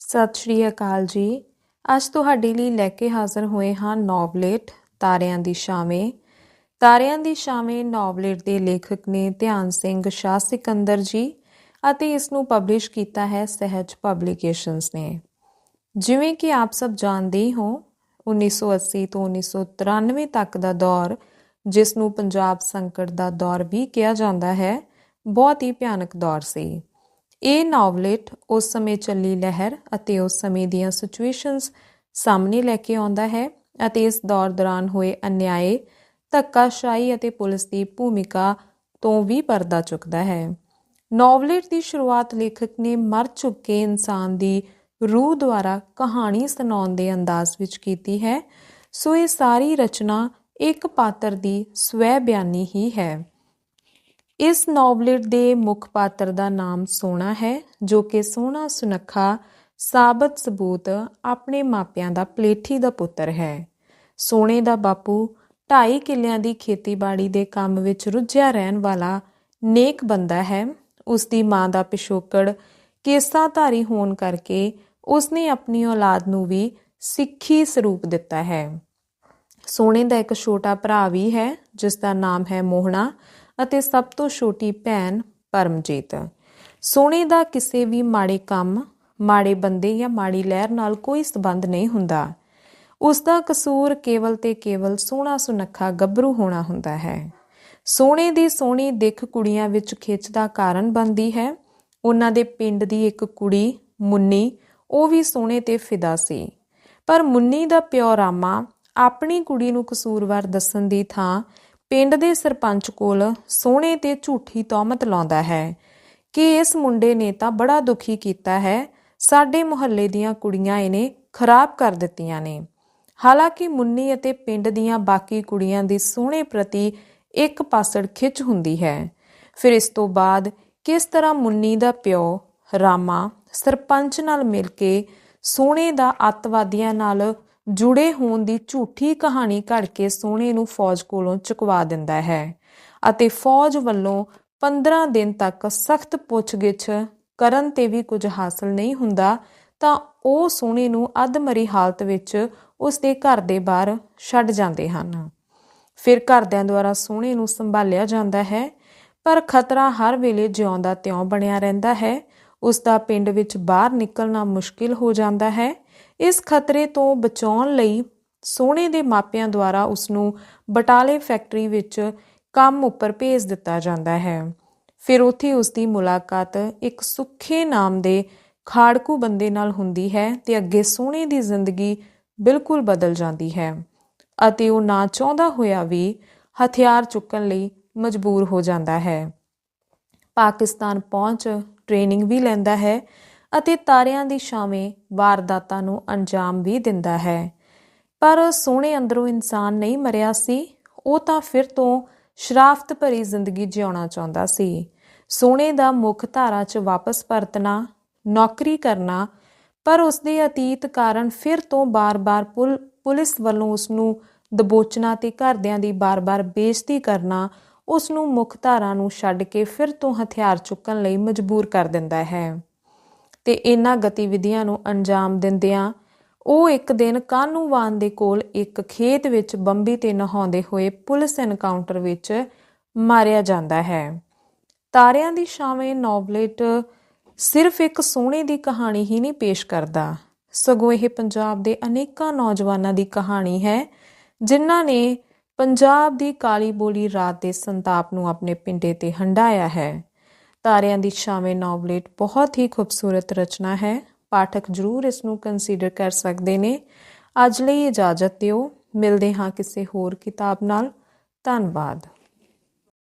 ਸਤਿ ਸ਼੍ਰੀ ਅਕਾਲ ਜੀ। ਅੱਜ ਤੁਹਾਡੇ ਲਈ ਲੈ ਕੇ ਹਾਜ਼ਰ ਹੋਏ ਹਾਂ ਨੋਵਲੇਟ ਤਾਰਿਆਂ ਦੀ ਛਾਵੇਂ। ਤਾਰਿਆਂ ਦੀ ਛਾਵੇਂ ਨੋਵਲੇਟ ਦੇ ਲੇਖਕ ਨੇ ਧਿਆਨ ਸਿੰਘ ਸ਼ਾਹ ਸਿਕੰਦਰ ਜੀ ਅਤੇ ਇਸ ਨੂੰ ਪਬਲਿਸ਼ ਕੀਤਾ ਹੈ ਸਹਿਜ ਪਬਲੀਕੇਸ਼ਨਸ ਨੇ। ਜਿਵੇਂ ਕਿ ਆਪ ਸਭ ਜਾਣਦੇ ਹੀ ਹੋ 1980 ਤੋਂ 1993 ਤੱਕ ਦਾ ਦੌਰ, ਜਿਸ ਨੂੰ ਪੰਜਾਬ ਸੰਕਟ ਦਾ ਦੌਰ ਵੀ ਕਿਹਾ ਜਾਂਦਾ ਹੈ, ਬਹੁਤ ਹੀ ਭਿਆਨਕ ਦੌਰ ਸੀ। ਇਹ ਨਾਵਲੇਟ ਉਸ ਸਮੇਂ ਚੱਲੀ ਲਹਿਰ ਅਤੇ ਉਸ ਸਮੇਂ ਦੀਆਂ ਸਿਚੁਏਸ਼ਨਸ ਸਾਹਮਣੇ ਲੈ ਕੇ ਆਉਂਦਾ ਹੈ ਅਤੇ ਇਸ ਦੌਰ ਦੌਰਾਨ ਹੋਏ ਅਨਿਆਏ, ਧੱਕਾਸ਼ਾਹੀ ਅਤੇ ਪੁਲਿਸ ਦੀ ਭੂਮਿਕਾ ਤੋਂ ਵੀ ਪਰਦਾ ਚੁੱਕਦਾ ਹੈ। ਨੋਵਲੇਟ ਦੀ ਸ਼ੁਰੂਆਤ ਲੇਖਕ ਨੇ ਮਰ ਚੁੱਕੇ ਇਨਸਾਨ ਦੀ ਰੂਹ ਦੁਆਰਾ ਕਹਾਣੀ ਸੁਣਾਉਣ ਦੇ ਅੰਦਾਜ਼ ਵਿੱਚ ਕੀਤੀ ਹੈ। ਸੋ ਇਹ ਸਾਰੀ ਰਚਨਾ ਇੱਕ ਪਾਤਰ ਦੀ ਸਵੈ ਬਿਆਨੀ ਹੀ ਹੈ। ਇਸ ਨੋਵਲੇਟ ਦੇ ਮੁੱਖ ਪਾਤਰ ਦਾ ਨਾਮ ਸੋਨਾ ਹੈ, ਜੋ ਕਿ ਸੋਹਣਾ ਸੁਨੱਖਾ ਸਾਬਤ ਸਬੂਤ ਆਪਣੇ ਮਾਪਿਆਂ ਦਾ ਪਲੇਠੀ ਦਾ ਪੁੱਤਰ ਹੈ। ਸੋਨੇ ਦਾ ਬਾਪੂ 2.5 ਕਿੱਲਿਆਂ ਦੀ ਖੇਤੀਬਾੜੀ ਦੇ ਕੰਮ ਵਿੱਚ ਰੁੱਝਿਆ ਰਹਿਣ ਵਾਲਾ ਨੇਕ ਬੰਦਾ ਹੈ। ਉਸ ਦੀ ਮਾਂ ਦਾ ਪਿਸ਼ੋਕੜ ਕੇਸਾਧਾਰੀ ਹੋਣ ਕਰਕੇ ਉਸਨੇ ਆਪਣੀ ਔਲਾਦ ਨੂੰ ਵੀ ਸਿੱਖੀ ਸਰੂਪ ਦਿੱਤਾ ਹੈ। ਸੋਨੇ ਦਾ ਇੱਕ ਛੋਟਾ ਭਰਾ ਵੀ ਹੈ ਜਿਸ ਦਾ ਨਾਮ ਹੈ ਮੋਹਣਾ। ਅਤੇ ਸਭ ਤੋਂ ਛੋਟੀ ਭੈਣ ਪਰਮਜੀਤ। ਸੋਨੇ ਦਾ ਕਿਸੇ ਵੀ ਮਾੜੇ ਕੰਮ, ਮਾੜੇ ਬੰਦੇ ਜਾਂ ਮਾੜੀ ਲਹਿਰ ਨਾਲ ਕੋਈ ਸਬੰਧ ਨਹੀਂ ਹੁੰਦਾ। ਉਸ ਦਾ ਕਸੂਰ ਕੇਵਲ ਤੇ ਕੇਵਲ ਸੋਹਣਾ ਸੁਨੱਖਾ ਗੱਭਰੂ ਹੋਣਾ ਹੁੰਦਾ ਹੈ। ਸੋਹਣੇ ਦੀ ਸੋਹਣੀ ਦਿੱਖ ਕੁੜੀਆਂ ਵਿੱਚ ਖਿੱਚ ਦਾ ਕਾਰਨ ਬਣਦੀ ਹੈ। ਉਹਨਾਂ ਦੇ ਪਿੰਡ ਦੀ ਇੱਕ ਕੁੜੀ, ਮੁੰਨੀ, ਉਹ ਵੀ ਸੋਹਣੇ ਤੇ ਫਿਦਾ ਸੀ। ਪਰ ਮੁੰਨੀ ਦਾ ਪਿਓ ਰਾਮਾ ਆਪਣੀ ਕੁੜੀ ਨੂੰ ਕਸੂਰਵਾਰ ਦੱਸਣ ਦੀ ਥਾਂ ਪਿੰਡ ਦੇ ਸਰਪੰਚ ਕੋਲ ਸੋਹਣੇ ਤੇ ਝੂਠੀ ਤੌਮਤ ਲਾਉਂਦਾ ਹੈ ਕਿ ਇਸ ਮੁੰਡੇ ਨੇ ਤਾਂ ਬੜਾ ਦੁਖੀ ਕੀਤਾ ਹੈ। ਸਾਡੇ ਮੁਹੱਲੇ ਦੀਆਂ ਕੁੜੀਆਂ ਇਹਨੇ ਖਰਾਬ ਕਰ ਦਿੱਤੀਆਂ ਨੇ। ਹਾਲਾਂਕਿ ਮੁੰਨੀ ਅਤੇ ਪਿੰਡ ਦੀਆਂ ਬਾਕੀ ਕੁੜੀਆਂ ਦੀ ਸੋਹਣੇ ਪ੍ਰਤੀ ਇੱਕ ਪਾਸੜ ਖਿੱਚ ਹੁੰਦੀ ਹੈ। ਫਿਰ ਇਸ ਤੋਂ ਬਾਅਦ ਕਿਸ ਤਰ੍ਹਾਂ ਮੁੰਨੀ ਦਾ ਪਿਓ, ਰਾਮਾ, ਸਰਪੰਚ ਨਾਲ ਮਿਲ ਕੇ ਸੋਹਣੇ ਦਾ ਅੱਤਵਾਦੀਆਂ ਨਾਲ ਜੁੜੇ ਹੋਣ ਦੀ ਝੂਠੀ ਕਹਾਣੀ ਘੜ ਕੇ ਸੋਹਣੇ ਨੂੰ ਫੌਜ ਕੋਲੋਂ ਚੁਕਵਾ ਦਿੰਦਾ ਹੈ ਅਤੇ ਫੌਜ ਵੱਲੋਂ 15 ਦਿਨ ਤੱਕ ਸਖਤ ਪੁੱਛਗਿੱਛ ਕਰਨ ਤੇ ਵੀ ਕੁਝ ਹਾਸਲ ਨਹੀਂ ਹੁੰਦਾ, ਤਾਂ ਉਹ ਸੋਹਣੇ ਨੂੰ ਅਧਮਰੀ ਹਾਲਤ ਵਿੱਚ ਉਸ ਦੇ ਘਰ ਦੇ ਬਾਹਰ ਛੱਡ ਜਾਂਦੇ ਹਨ। ਫਿਰ ਘਰਦਿਆਂ ਦੁਆਰਾ ਸੋਹਣੇ ਨੂੰ ਸੰਭਾਲਿਆ ਜਾਂਦਾ ਹੈ, ਪਰ ਖਤਰਾ ਹਰ ਵੇਲੇ ਜਿਉਂਦਾ ਤਿਉਂ ਬਣਿਆ ਰਹਿੰਦਾ ਹੈ ਉਸ ਦਾ ਪਿੰਡ ਵਿੱਚ ਬਾਹਰ ਨਿਕਲਣਾ ਮੁਸ਼ਕਿਲ ਹੋ ਜਾਂਦਾ ਹੈ। ਇਸ ਖਤਰੇ ਤੋਂ ਬਚਾਉਣ ਲਈ ਸੋਹਣੇ ਦੇ ਮਾਪਿਆਂ ਦੁਆਰਾ ਉਸ ਨੂੰ ਬਟਾਲੇ ਫੈਕਟਰੀ ਵਿੱਚ ਕੰਮ ਉੱਪਰ ਭੇਜ ਦਿੱਤਾ ਜਾਂਦਾ ਹੈ। ਫਿਰ ਉੱਥੇ ਉਸ ਦੀ ਮੁਲਾਕਾਤ ਇੱਕ ਸੁੱਖੇ ਨਾਮ ਦੇ ਖਾੜਕੂ ਬੰਦੇ ਨਾਲ ਹੁੰਦੀ ਹੈ ਤੇ ਅੱਗੇ ਸੋਹਣੇ ਦੀ ਜ਼ਿੰਦਗੀ ਬਿਲਕੁਲ ਬਦਲ ਜਾਂਦੀ ਹੈ ਅਤੇ ਉਹ ਨਾ ਚਾਹੁੰਦਾ ਹੋਇਆ ਵੀ ਹਥਿਆਰ ਚੁੱਕਣ ਲਈ ਮਜਬੂਰ ਹੋ ਜਾਂਦਾ ਹੈ। ਪਾਕਿਸਤਾਨ ਪਹੁੰਚ ਟ੍ਰੇਨਿੰਗ ਵੀ ਲੈਂਦਾ ਹੈ ਅਤੇ ਤਾਰਿਆਂ ਦੀ ਛਾਵੇਂ ਵਾਰਦਾਤਾਂ ਨੂੰ ਅੰਜਾਮ ਵੀ ਦਿੰਦਾ ਹੈ। ਪਰ ਸੋਹਣੇ ਅੰਦਰੋਂ ਇਨਸਾਨ ਨਹੀਂ ਮਰਿਆ ਸੀ, ਉਹ ਤਾਂ ਫਿਰ ਤੋਂ ਸ਼ਰਾਫਤ ਭਰੀ ਜ਼ਿੰਦਗੀ ਜਿਉਣਾ ਚਾਹੁੰਦਾ ਸੀ। ਸੋਹਣੇ ਦਾ ਮੁੱਖ ਧਾਰਾ 'ਚ ਵਾਪਸ ਪਰਤਣਾ, ਨੌਕਰੀ ਕਰਨਾ, ਪਰ ਉਸਦੇ ਅਤੀਤ ਕਾਰਨ ਫਿਰ ਤੋਂ ਬਾਰ-ਬਾਰ ਪੁਲਿਸ ਵੱਲੋਂ ਉਸ ਨੂੰ ਦਬੋਚਣਾ ਤੇ ਘਰਦਿਆਂ ਦੀ ਬਾਰ-ਬਾਰ ਬੇਇੱਜ਼ਤੀ ਕਰਨਾ ਉਸ ਨੂੰ ਮੁੱਖ ਧਾਰਾ ਨੂੰ ਛੱਡ ਕੇ ਫਿਰ ਤੋਂ ਹਥਿਆਰ ਚੁੱਕਣ ਲਈ ਮਜਬੂਰ ਕਰ ਦਿੰਦਾ ਹੈ। ਤੇ ਇਹਨਾਂ ਗਤੀਵਿਧੀਆਂ ਨੂੰ ਅੰਜਾਮ ਦਿੰਦਿਆਂ ਉਹ ਇੱਕ ਦਿਨ ਕਾਨੂੰਵਾਨ ਦੇ ਕੋਲ ਇੱਕ ਖੇਤ ਵਿੱਚ ਬੰਬੀ ਤੇ ਨਹਾਉਂਦੇ ਹੋਏ ਪੁਲਿਸ ਐਨਕਾਊਂਟਰ ਵਿੱਚ ਮਾਰਿਆ ਜਾਂਦਾ ਹੈ। ਤਾਰਿਆਂ ਦੀ ਛਾਵੇਂ ਨੋਵਲੇਟ ਸਿਰਫ ਇੱਕ ਸੋਹਣੇ ਦੀ ਕਹਾਣੀ ਹੀ ਨਹੀਂ ਪੇਸ਼ ਕਰਦਾ। ਸਗੋਂ ਇਹ ਪੰਜਾਬ ਦੇ ਅਨੇਕਾਂ ਨੌਜਵਾਨਾਂ ਦੀ ਕਹਾਣੀ ਹੈ, ਜਿਨ੍ਹਾਂ ਨੇ ਪੰਜਾਬ ਦੀ ਕਾਲੀ ਬੋਲੀ ਰਾਤ ਦੇ ਸੰਤਾਪ ਨੂੰ ਆਪਣੇ ਪਿੰਡੇ ਤੇ ਹੰਡਾਇਆ ਹੈ। ਤਾਰਿਆਂ ਦੀ ਛਾਵੇਂ ਨੋਵਲੇਟ ਬਹੁਤ ਹੀ ਖੂਬਸੂਰਤ ਰਚਨਾ ਹੈ। ਪਾਠਕ ਜ਼ਰੂਰ ਇਸ ਨੂੰ ਕੰਸੀਡਰ ਕਰ ਸਕਦੇ ਨੇ। ਅੱਜ ਲਈ ਇਜਾਜ਼ਤ ਦਿਓ। ਮਿਲਦੇ ਹਾਂ ਕਿਸੇ ਹੋਰ ਕਿਤਾਬ ਨਾਲ। ਧੰਨਵਾਦ।